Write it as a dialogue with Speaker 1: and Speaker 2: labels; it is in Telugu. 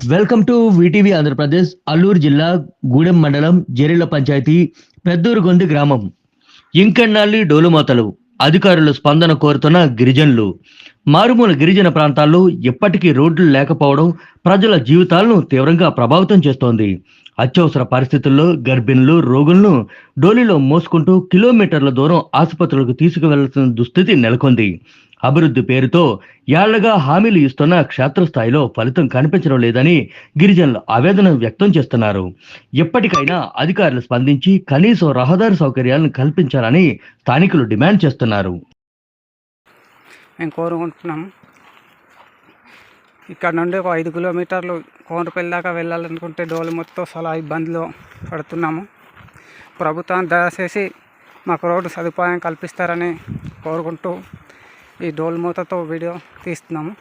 Speaker 1: Welcome to VTV Andhra Pradesh Alluru జిల్లా గూడెం మండలం జెరిల పంచాయతీ పెద్దూరుగొంది గ్రామం. ఇంకెన్నాళ్ళి డోలుమోతలు అధికారులు స్పందన కోరుతున్న గిరిజనులు. మారుమూల గిరిజన ప్రాంతాల్లో ఎప్పటికీ రోడ్లు లేకపోవడం ప్రజల జీవితాలను తీవ్రంగా ప్రభావితం చేస్తోంది. అత్యవసర పరిస్థితుల్లో గర్భిణులు రోగులను డోలీలో మోసుకుంటూ కిలోమీటర్ల దూరం ఆసుపత్రులకు తీసుకువెళ్ళాల్సిన దుస్థితి నెలకొంది. అభివృద్ధి పేరుతో ఏళ్ళగా హామీలు ఇస్తున్న క్షేత్రస్థాయిలో ఫలితం కనిపించడం లేదని గిరిజనులు ఆవేదన వ్యక్తం చేస్తున్నారు. ఎప్పటికైనా అధికారులు స్పందించి కనీసం రహదారి సౌకర్యాలను కల్పించాలని స్థానికులు డిమాండ్ చేస్తున్నారు.
Speaker 2: మేము కోరుకుంటున్నాం ఇక్కడ నుండి ఒక ఐదు కిలోమీటర్లు కోనరపల్లి దాకా వెళ్ళాలనుకుంటే డోలు మొత్తం చాలా ఇబ్బందులు పడుతున్నాము. ప్రభుత్వం దయచేసి మాకు రోడ్డు సదుపాయం కల్పిస్తారని కోరుకుంటూ ఈ డోల్మూతతో వీడియో తీస్తున్నాము.